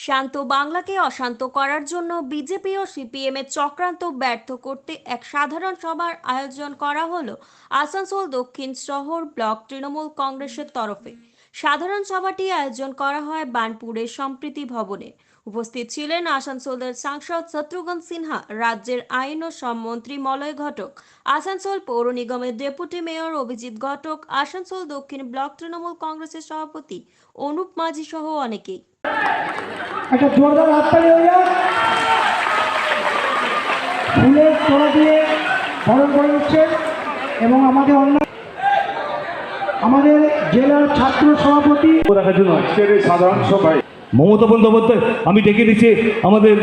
শান্ত বাংলাকে অশান্ত করার জন্য বিজেপি ও সিপিএম এর চক্রান্ত ব্যর্থ করতে এক সাধারণ সভার আয়োজন করা হলো আসানসোল দক্ষিণ শহর ব্লক তৃণমূল কংগ্রেসের তরফে। সাধারণ সভাটি আয়োজন করা হয় বানপুরের সম্প্রীতি ভবনে। উপস্থিত ছিলেন আসানসোলের সাংসদ শত্রুঘ্ন সিনহা, রাজ্যের আইন ও সম্মন্ত্রী মলয় ঘটক, আসানসোল পৌর নিগমের ডেপুটি মেয়র অভিজিৎ ঘটক, আসানসোল দক্ষিণ ব্লক তৃণমূল কংগ্রেসের সভাপতি অনুপ মাঝি সহ অনেকেই। এবং আমাদের অন্য আমাদের জেলার ছাত্র সভাপতি রাখার জন্য আজকের এই সাধারণ সভায়। মমতা বন্দ্যোপাধ্যায় আমি ডেকে দিচ্ছি আমাদের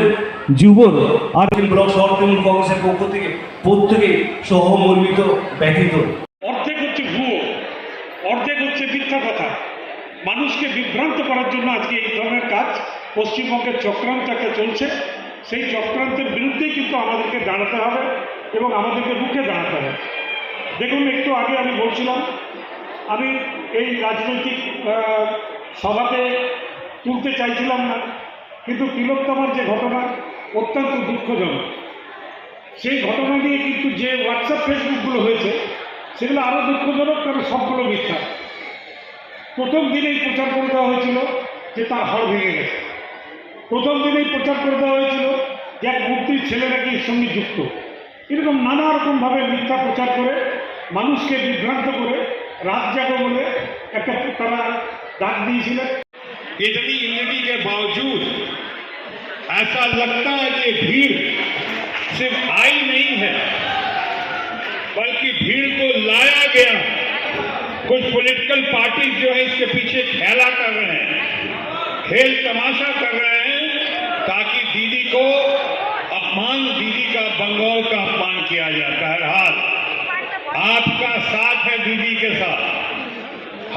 যুবর আর ব্লক শহর তৃণমূল কংগ্রেসের পক্ষ থেকে প্রত্যেকে সহমর্মিত ব্যতীত অর্ধেক হচ্ছে ভুয়ো অর্ধেক হচ্ছে মিথ্যা কথা। মানুষকে বিভ্রান্ত করার জন্য আজকে এই ধরনের কাজ পশ্চিমবঙ্গের চক্রান্ত একটা চলছে। সেই চক্রান্তের বিরুদ্ধেই কিন্তু আমাদেরকে দাঁড়াতে হবে এবং আমাদেরকে রুখে দাঁড়াতে হবে। দেখুন একটু আগে আমি বলছিলাম আমি এই রাজনৈতিক সভাতে তুলতে চাইছিলাম না, কিন্তু তিলোত্তমার যে ঘটনা অত্যন্ত দুঃখজনক। সেই ঘটনা নিয়ে কিন্তু যে হোয়াটসঅ্যাপ ফেসবুকগুলো হয়েছে, সেগুলো আরও দুঃখজনক, কারণ সবগুলো মিথ্যা। প্রথম দিনেই প্রচার করে দেওয়া হয়েছিল যে তার হাড় ভেঙে গেছে। প্রথম দিনেই প্রচার করে দেওয়া হয়েছিল যে এক মন্ত্রীর ছেলে নাকি সঙ্গে যুক্ত। এরকম নানা রকমভাবে মিথ্যা প্রচার করে মানুষকে বিভ্রান্ত করে রাত জাগো বলে একটা তারা ডাক দিয়েছিলেন इतनी यूनिटी के बावजूद ऐसा लगता है कि भीड़ सिर्फ आई नहीं है बल्कि भीड़ को लाया गया कुछ पॉलिटिकल पार्टी जो है इसके पीछे खेला कर रहे हैं खेल तमाशा कर रहे हैं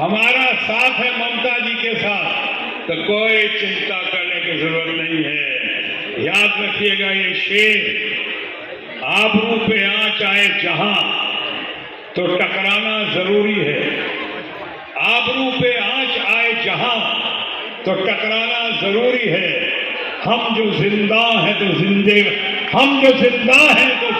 हमारा साथ है ममता जी के साथ। तो कोई चिंता करने की ज़रूरत नहीं है। याद रखिएगा ये शेर आबरू पे आँच आए जहाँ तो टकराना ज़रूरी है। आबरू पे आँच आए जहाँ तो टकराना ज़रूरी है। हम जो ज़िंदा हैं तो जिंदे, हम जो ज़िंदा हैं तो